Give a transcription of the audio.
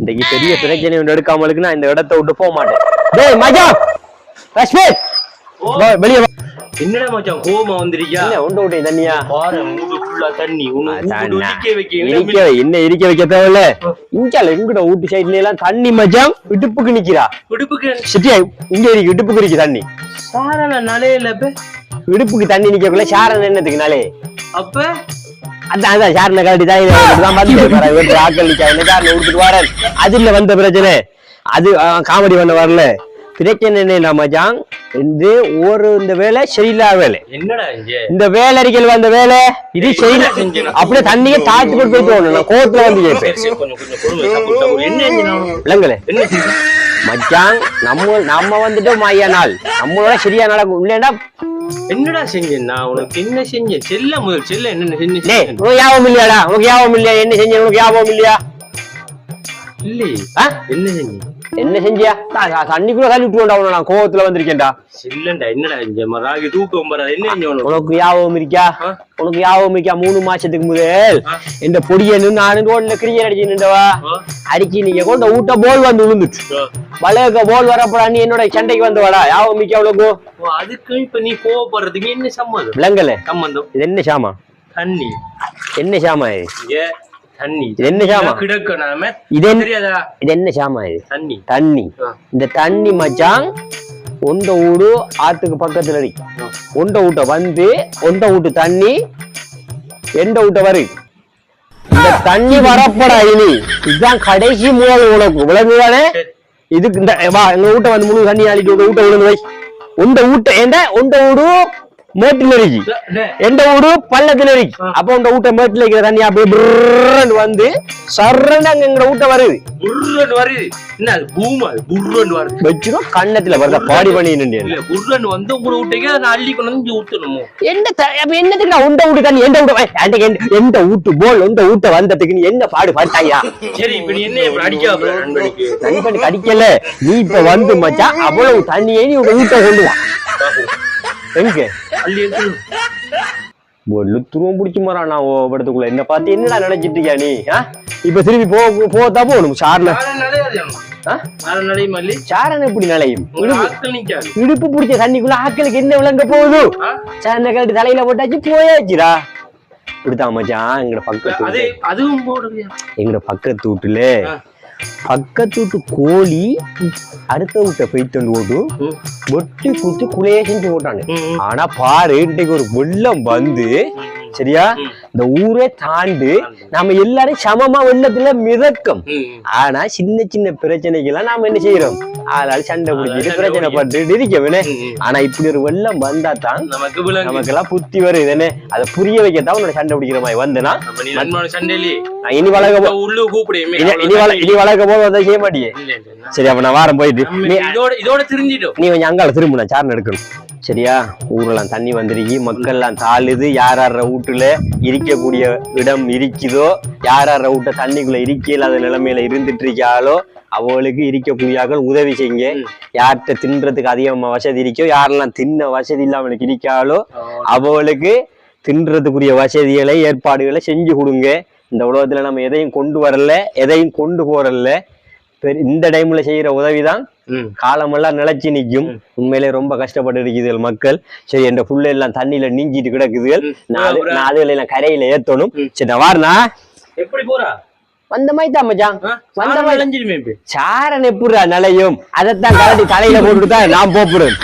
இன்னைக்கு பெரிய பிரச்சனை ஒன்று எடுக்காமலுக்கு நான் இந்த இடத்த விட்டு போக மாட்டேன். டேய் மஜா ரஷ்மி வா, வெளிய வா. என்னடா மச்சான் கோமா வந்திருக்கியா? என்ன உண்டு விட்டேன் தண்ணியா? பாரு மூடு ஃபுல்லா தண்ணி. வைக்க இருக்க என்ன இருக்க வைக்க தேவையில்ல? இஞ்சால எங்கட வீட்டு சைடுல எல்லாம் தண்ணி மச்சான்? இடுப்புக்கு நிக்கிறா. விடுப்புக்கு சிட்டியா இங்க இருக்கு இடுப்புக்கு இருக்கு தண்ணி. சாரான நாளே இல்ல இடுப்புக்கு தண்ணி நிக்கக்குள்ள சாரன் என்னத்துக்குனாலே அப்ப? அதான் அதான் சாரனை கழட்டி தான் தான் வந்து வீட்டு ஆக்கள் சாரனை விட்டுட்டு வரேன் அதுல வந்த பிரச்சனை. அது காமெடி பண்ண வரல. பிரச்சனை என்ன மச்சான் இந்த ஒரு இந்த வேலை சரியில்லாத வேலை. இந்த வேலரிகள் வந்த வேலை இது செய்யல அப்படியே தண்ணியை தாழ்த்து போயிட்டு வரணும். நான் கோவத்துல வந்து கேட்பேன். மச்சான் நம்ம நம்ம வந்துட்டு மையா நாள். நம்மளோட சரியா நடக்கும். இல்லைன்னா என்னடா செஞ்சேன் நான் உனக்கு என்ன செஞ்சேன் செல்ல முதல் செல்ல என்ன செஞ்சேன் உனக்கு ஞாபகம் இல்லையாடா? உனக்கு ஞாபகம் இல்லையா? என்ன செஞ்ச? உனக்கு ஞாபகம் இல்லையா? இல்லையே? என்ன செஞ்சேன் என்ன செஞ்சியா? தண்ணிக்குள்ள தள்ளி விட்டுருவோம்டா உன்னை. நான் கோவத்துல வந்திருக்கேன்டா. செல்லண்டா என்னடா செஞ்சேன் ராகி தூக்கம் வராது என்ன உனக்கு? ஞாபகம் இருக்கா? உனக்கு ஞாபகம் இருக்கா? மூணு மாசத்துக்கு முதல்? இந்த பொடியை நின்று நானும் ரோட்ல கிரிக்கெட் அடிச்சு நின்றவா? அடிச்சு நீங்க கொண்ட ஊட்ட போல் வந்து விழுந்துச்சு ஆ. வளையக்க போல் வரப்படா நீ என்னோட சண்டைக்கு வந்து வாடா. ஞாபகம் இருக்கா ஓ, அதுக்கு இப்ப நீ கோவப்படுறதுக்கு என்ன சம்மதம் விளங்கல சம்பந்தம் இது என்ன சாமா தண்ணி. என்ன சாமா இது? இங்க தண்ணி. இது என்ன சாமா? கிடக்க நாம இது இது என்ன சாமா இது? தண்ணி. தண்ணி. இந்த தண்ணி மச்சான் ஒண்ட ஊடு ஆத்துக்கு பக்கத்துல இருக்கு ஒண்ட வீட்டை வந்து ஒண்ட வீட்டு தண்ணி எந்த வீட்டை வரு. இந்த தண்ணி வரப்படா இனி. இதுதான் கடைசி மூலம் உனக்கு விளங்குதானே. இதுக்கு இந்த வா எங்க வீட்டை வந்து முழு தண்ணி ஆடிட்டு உங்க வீட்டை விழுந்து வை. உண்ட வீட்டை ஏண்டா? உண்ட வீடு மேட்டில் இருக்கு எந்த ஊரு? பள்ளத்துல இருக்கு. அப்ப உங்க வீட்டை மேட்டில் இருக்கிற தண்ணி அப்படியே வந்து அங்க எங்க வீட்டை வருது. வருது. என்ன பூமா அது? புர்ரன்னு வருது. வச்சிரும் கண்ணத்துல வருதா? பாடி பண்ணி நின்று இல்ல புர்ரன்னு வந்து உங்களை விட்டீங்க அதை அள்ளி கொண்டு வந்து ஊத்தணுமோ? என்ன அப்ப என்னத்துக்கு நான் உண்ட வீட்டு தண்ணி? எந்த வீட்டு எந்த வீட்டு போல் எந்த வீட்டை வந்ததுக்கு நீ என்ன பாடு பாட்டாயா? சரி இப்ப நீ என்ன இப்ப அடிக்க வைக்கிற நண்பனுக்கு அடிக்கல. நீ இப்ப வந்து மச்சான் அவ்வளவு தண்ணியை நீ உங்க கொண்டு வா. எங்க? அள்ளி ஒரு துருவம் பிடிச்சி மரா நான் படத்துக்குள்ள. என்ன பார்த்து என்னடா நினைச்சிட்டு இருக்கியா நீ? இப்ப திருப்பி போ போத்தா போகணும் சார்ல. சாரன் எப்படி நிலையும் இடுப்பு. பிடிச்ச தண்ணிக்குள்ள ஆட்களுக்கு என்ன விளங்க போகுது? சாந்த கழட்டி தலையில போட்டாச்சு போயாச்சுடா. இப்படித்தான் மச்சான் எங்கட பக்கத்து அதுவும் எங்கட பக்கத்து வீட்டுல வீட்டு கோழி அடுத்த வீட்டை போயிட்டு ஓட்டு ம். வெட்டி குத்தி குலையே செஞ்சு போட்டானு. ஆனா பாரு இன்னைக்கு ஒரு வெள்ளம் வந்து. சரியா. இந்த ஊரே தாண்டு நாம எல்லாரும் சமமா வெள்ளத்துல மிதக்கம். ஆனா சின்ன சின்ன பிரச்சனைக்கெல்லாம் நாம என்ன செய்யறோம்? ஆளால் சண்டை பிடிச்சிட்டு பிரச்சனை ம், ம். ஆனா இப்படி ஒரு வெள்ளம் வந்தா தான் நமக்கு நமக்கெல்லாம் புத்தி வருது என்ன அதை புரிய வைக்கத்தான் உன்னோட சண்டை பிடிக்கிற மாதிரி வந்தனா? இனி வளர்க்க இனி வள இனி வளர்க்க போது அதை செய்ய மாட்டியே. சரி அப்ப நான் வாரம் போயிட்டு. இதோட இதோட தெரிஞ்சிட்டோம் நீ கொஞ்சம் அங்கால திரும்ப நான் சார்னு எடுக்கணும். சரியா? ஊரெல்லாம் தண்ணி வந்துருக்கி மக்கள்லாம் தாழுது யார் யார வீட்டுல இருக்கக்கூடிய இடம் இருக்குதோ யார் யார வீட்டை தண்ணிக்குள்ள இருக்க இல்லாத நிலைமையில இருந்துட்டு இருக்காளோ அவளுக்கு இருக்கக்கூடியாக்கள் உதவி செய்யுங்க. யார்கிட்ட தின்றதுக்கு அதிகமா வசதி இருக்கோ யாரெல்லாம் தின்ன வசதி இல்லாமலுக்கு இருக்காளோ அவளுக்கு தின்றதுக்குரிய வசதிகளை ஏற்பாடுகளை செஞ்சு கொடுங்க. இந்த உலகத்துல நம்ம எதையும் கொண்டு வரல எதையும் கொண்டு போறல இந்த டைம்ல செய்யற உதவிதான். காலமெல்லாம் நிலைச்சு நிக்கும் உண்மையிலே ரொம்ப கஷ்டப்பட்டு இருக்குதுகள் மக்கள். சரி என் புள்ள எல்லாம் தண்ணியில நீஞ்சிட்டு கிடக்குதுகள். நான் அது- அப்புறம்? நான் கரையில ஏத்தணும். சரி வாருனா? எப்படி போறா? வந்த மாதிரி தான் மச்சான்? வந்த மாதிரி. சாரன் எப்படிடா நிலையும்? அதைத்தான் கரடி தலையில போட்டுட்டு தான் நான் போப்புறேன்